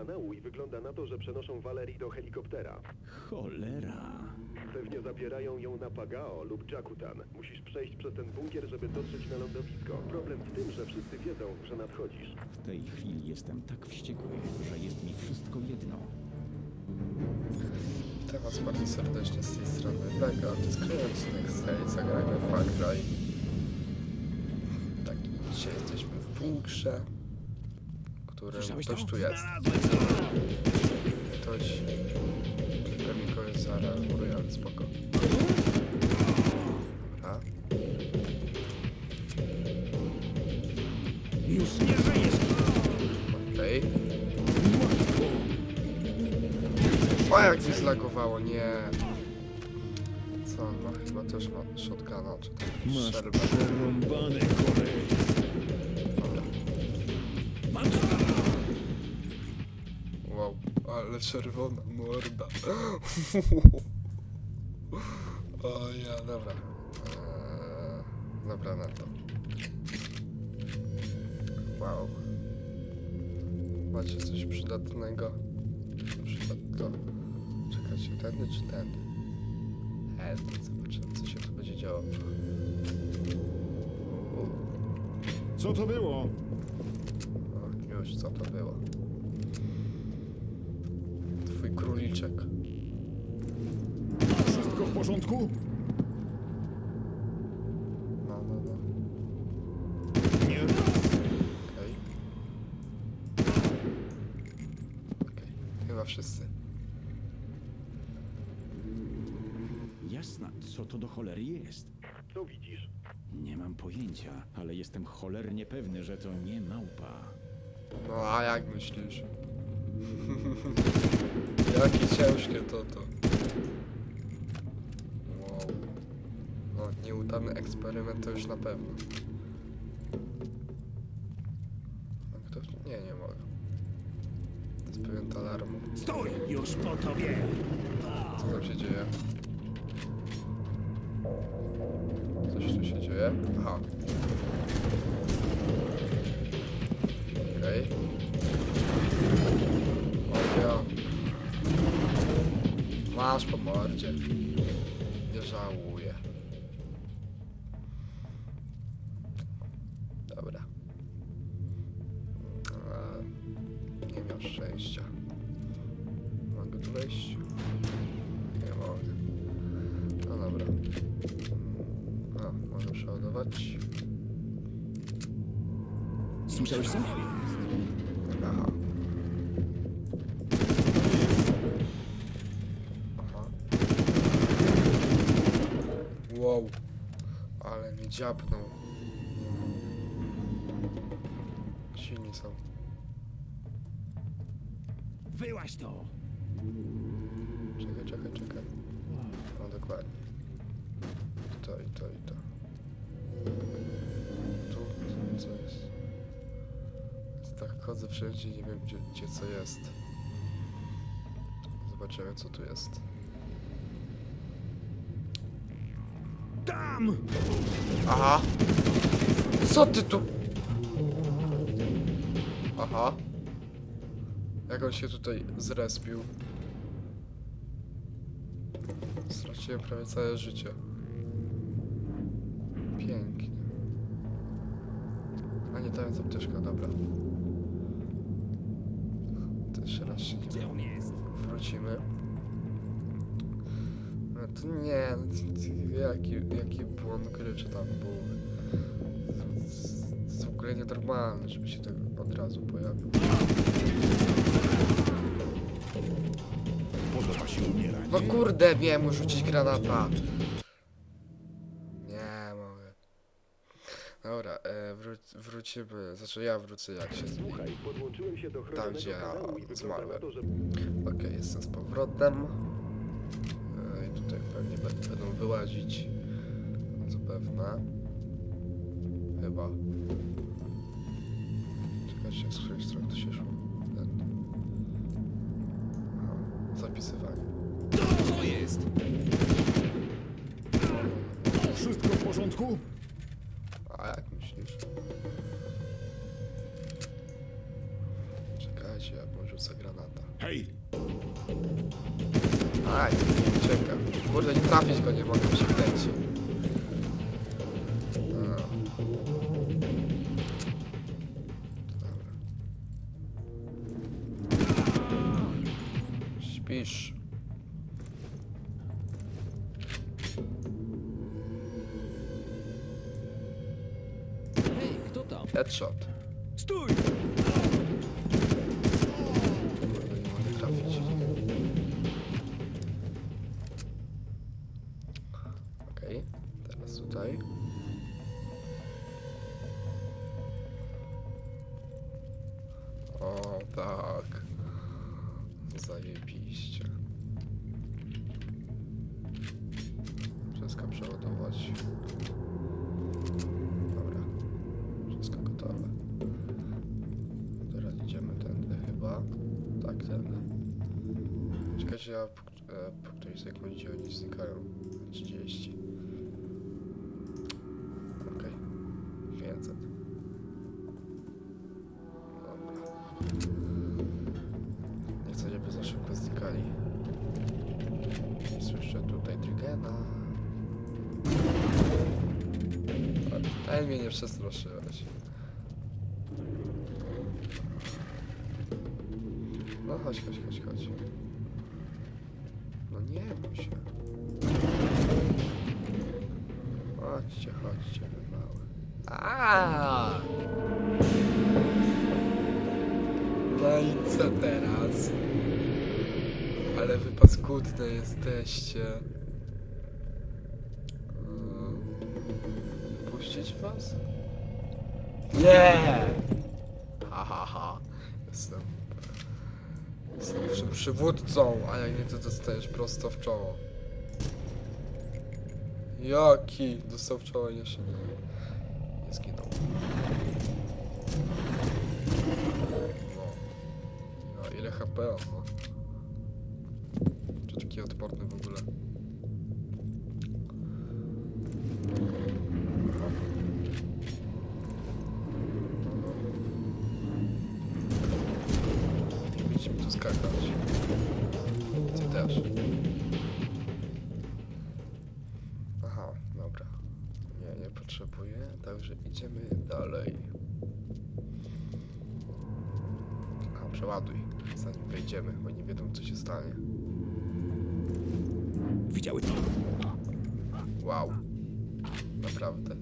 kanału i wygląda na to, że przenoszą Valerii do helikoptera. Cholera. Pewnie zabierają ją na Pagao lub Jakutan. Musisz przejść przez ten bunkier, żeby dotrzeć na lądowisko. Problem w tym, że wszyscy wiedzą, że nadchodzisz. W tej chwili jestem tak wściekły, że jest mi wszystko jedno. Witam was bardzo serdecznie z tej strony Bega, to jest Kryjowsnych z zagrajmy Far Cry. Tak, dzisiaj jesteśmy w bunkrze, którym Słyszałeś ktoś to? tu jest. Ktoś... Pewnie kogoś zareaguje, ale spoko. Dobra. Już nie żyjesz! Okej. O, jak mi zlagowało, nie. Co on ma? Chyba też ma shotguna, czy tam Masz przerąbane kolej. Ale czerwona morda. o ja, dobra. Eee, dobra na to. Wow. Macie coś przydatnego? Na przykład to. Czekajcie, tędy czy tędy? Tędy, zobaczymy co się tu będzie działo. Co to było? O, już co to było? Twój króliczek. Wszystko w porządku? No, no, no. Nie. Okej. Okej, chyba wszyscy. Jasna, co to do cholery jest? Co widzisz? Nie mam pojęcia, ale jestem cholernie pewny, że to nie małpa. No a jak myślisz? Jakie ciężkie to to. Wow. No, nieudany eksperyment to już na pewno. No kto? Nie, nie mogę. To jest pewien alarmu. Stój! Już po tobie! Co tam się dzieje? Masz po mordzie. Nie żałuję. Dobra. Eee, nie miał szczęścia. Mogę tu wejść? Nie mogę. No dobra. A, może przeładować. Słyszałeś co? Aha. Wow. Ale mi dziabnął. Silni są. Wyłaś to! Czekaj, czekaj, czekaj. No dokładnie. To i to i to. Tu, co jest? Tak chodzę wszędzie i nie wiem gdzie, gdzie co jest. Zobaczymy co tu jest. Tam! Aha! Co ty tu? Aha. Jak on się tutaj zrespił? Straciłem prawie całe życie. Pięknie. A nie, dając apteczka, dobra. To jeszcze raz się nie jest? wrócimy. To nie, no jaki, jaki błąd gry czy tam był. To jest- w ogóle nienormalne, żeby się tak od razu pojawił. Podoba się umierać. No kurde, wiem, mu rzucić granata. Nie mogę. Dobra, e, wró wrócimy, znaczy ja wrócę jak się zmieni. Słuchaj, podłączyłem się do chronionego gdzie ja zmarłem. Okej, jestem z powrotem tutaj pewnie będą wyłazić zapewne chyba czekajcie jak z której strony to się szło Ten. zapisywanie to co jest? Wszystko w porządku? A jak myślisz? Czekajcie, ja porzucę granata. Hej! Aj! Skrzynka. Kurde, nie trafić go nie mogę, się kręci. Tutaj. O, tak. Zajebiście. Wszystko przeładować. Dobra. Wszystko gotowe. Teraz idziemy tędy chyba. Tak, tędy. Czekajcie, ja po, e, po której sekundzie oni znikają. 30. Okej. 500. Dobra. Nie chcę, żeby za szybko znikali. Słyszę tutaj. Ale mnie nie przestraszyłeś. No chodź, chodź, chodź, chodź. No nie bój się. Chodźcie, chodźcie, Aaaa! No i co teraz? Ale wy paskudne jesteście. Mm. Puścić was? Nie! Ha, ha, ha. Jestem Jestem przy, przywódcą, a jak nie to dostajesz prosto w czoło. Jaki? Dostał w czoło jeszcze nie, zginął. No. No, ile HP on ma? Czy taki odporny w ogóle? Potrzebuję, także idziemy dalej. A, przeładuj, zanim wejdziemy, bo nie wiedzą co się stanie. Widziały to? Wow. Naprawdę.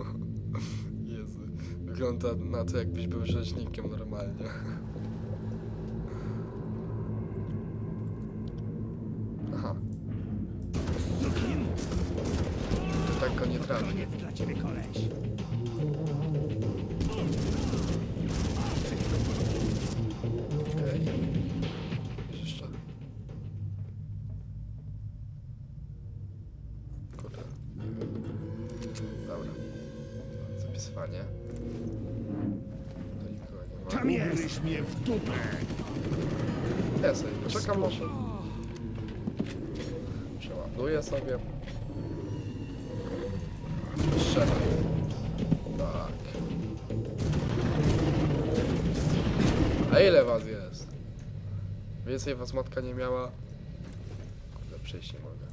Jezu. Wygląda na to, jakbyś był rzeźnikiem normalnie. Aha. Go nie trafi. dla ciebie koleś. Więcej was matka nie miała? Kurde, przejść nie mogę.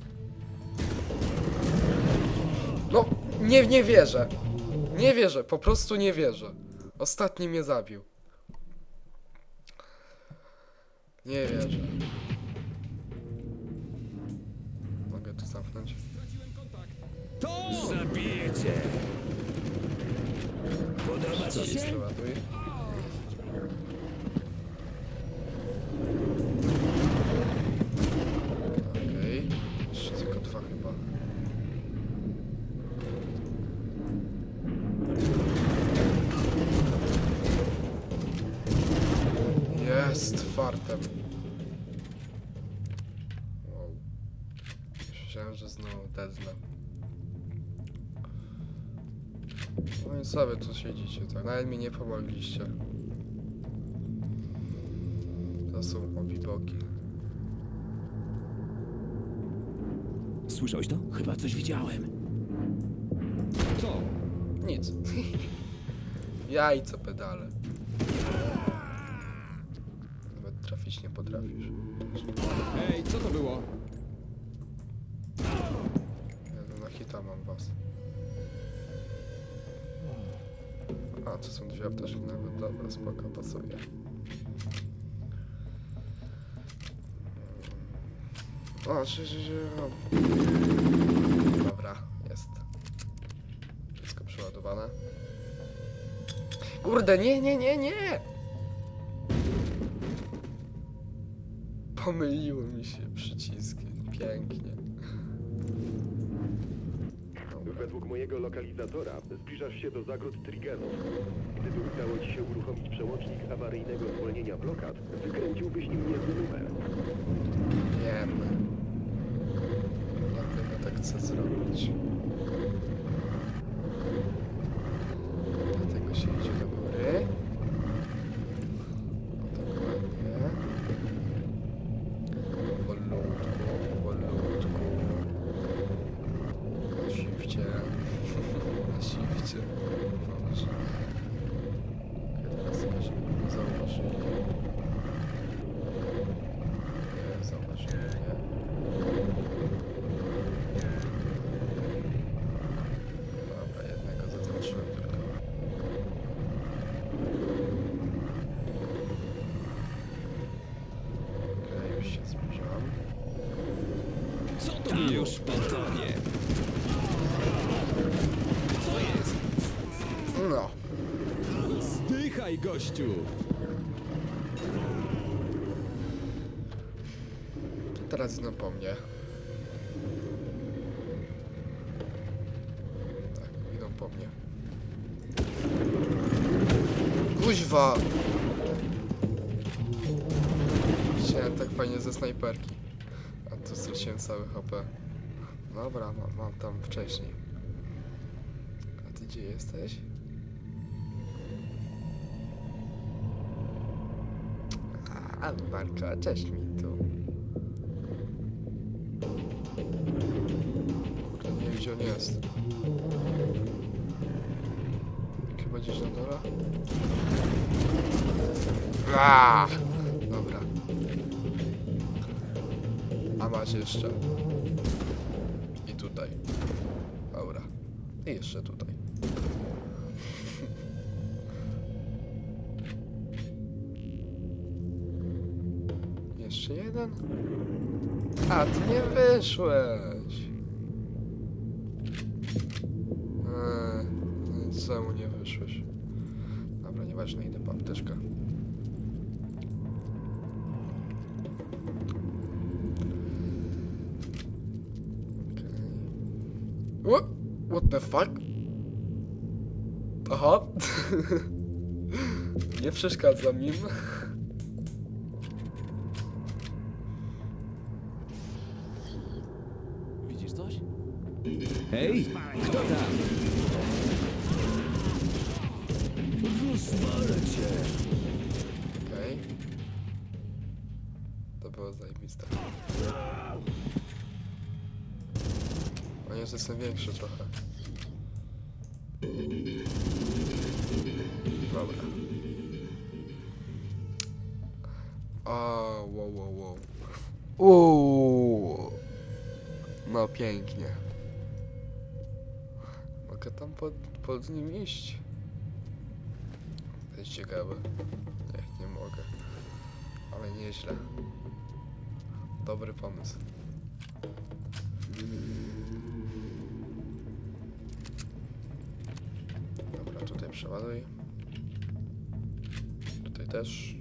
No, nie, nie wierzę. Nie wierzę, po prostu nie wierzę. Ostatni mnie zabił. Nie wierzę. Mogę to zamknąć? To zabiję cię! Podoba ci się? No i co wy tu siedzicie, tak? Nawet mi nie pomogliście. To są obiboki. Słyszałeś to? Chyba coś widziałem. Co? Nic. Jajce pedale. Nawet trafić nie potrafisz. Ej, co to było? Ja na hita mam was. A, to są dwie apteczki nawet, dobra, spoko, pasuje. O, czy, czy, czy. Dobra, jest. Wszystko przeładowane. Kurde, nie, nie, nie, nie! Pomyliły mi się przyciski. Pięknie. Dobra. Według mojego lokalizatora zbliżasz się do zagród Trigenu. Gdyby udało ci się uruchomić przełącznik awaryjnego zwolnienia blokad, wykręciłbyś nim niezły numer. Wiem. Dlatego tak chcę zrobić. Dlatego się idzie do góry. Dokładnie. Powolutku, powolutku. Na shifcie. Na shifcie. Boże. Okej, teraz tylko się nie zauważyli. Nie, zauważyli mnie. Dobra, jednego zaznaczyłem tylko. Okej, już się zbliżam. Co to już po tobie? Co jest? No, Gościu! teraz idą po mnie. Tak, idą po mnie. Kuźwa! Chciałem tak fajnie ze snajperki. A tu straciłem cały HP. Dobra, mam, mam tam wcześniej. A ty gdzie jesteś? A, Marka, cześć mi tu. Kurde, nie wiem gdzie on jest. Chyba gdzieś na dole? Dobra. A macie jeszcze. I tutaj. Dobra. I jeszcze tutaj. Jeszcze jeden? A, ty nie wyszłeś. Eee, czemu nie wyszłeś? Dobra, nieważne, idę po apteczkę. What? What the fuck? Aha. nie przeszkadzam im. Widzisz coś? Hej, kto tam? Rozwalę cię! Okej. To było zajebiste. O nie, jestem większy trochę. Dobra. O, wow, wow, wow. Uuu. No pięknie. Mogę tam pod, pod nim iść. To jest ciekawe. Nie, nie mogę. Ale nieźle. Dobry pomysł. Dobra, tutaj przeładuj. Tutaj też.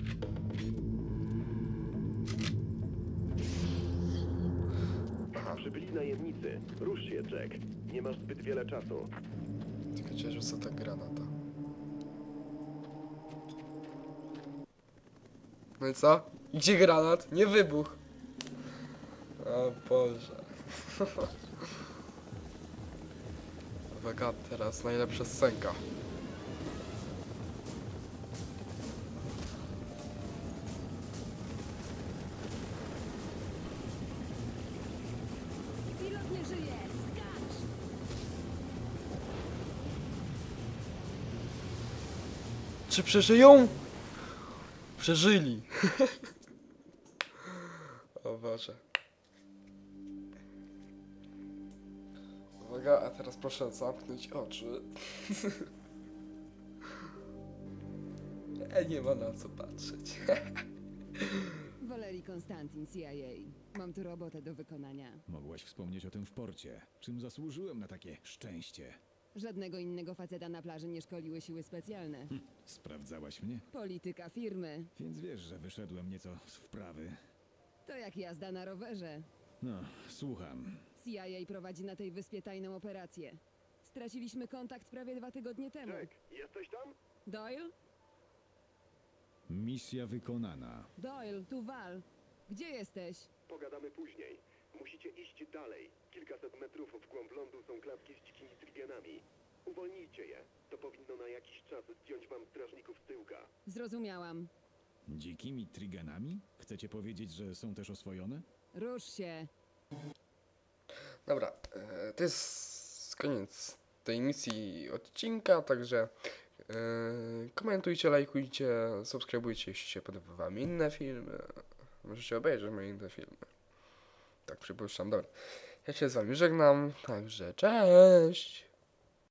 Przybyli najemnicy. Rusz się, Jack. Nie masz zbyt wiele czasu. cię rzuca ta granata. No i co? Gdzie granat? Nie wybuch. O Boże. Uwaga, teraz najlepsza scenka. Czy przeżyją? Przeżyli. o Boże. Uwaga, a teraz proszę zamknąć oczy. E, nie ma na co patrzeć. Walerii Konstantin, CIA. Mam tu robotę do wykonania. Mogłaś wspomnieć o tym w porcie. Czym zasłużyłem na takie szczęście? Żadnego innego faceta na plaży nie szkoliły siły specjalne. Sprawdzałaś mnie? Polityka firmy. Więc wiesz, że wyszedłem nieco z wprawy. To jak jazda na rowerze. No, słucham. CIA prowadzi na tej wyspie tajną operację. Straciliśmy kontakt prawie dwa tygodnie temu. Jack, jesteś tam? Doyle? Misja wykonana. Doyle, tu Wal. Gdzie jesteś? Pogadamy później. Musicie iść dalej. Kilkaset metrów w głąb lądu są klatki z dzikimi trigenami. Uwolnijcie je. To powinno na jakiś czas zdjąć wam strażników z tyłka. Zrozumiałam. Dzikimi triganami? Chcecie powiedzieć, że są też oswojone? Rusz się. Dobra, e, to jest koniec tej misji odcinka, także e, komentujcie, lajkujcie, subskrybujcie, jeśli się podobały wam inne filmy. Możecie obejrzeć moje inne filmy. Tak przypuszczam, dobra. Ja się z wami żegnam, także cześć!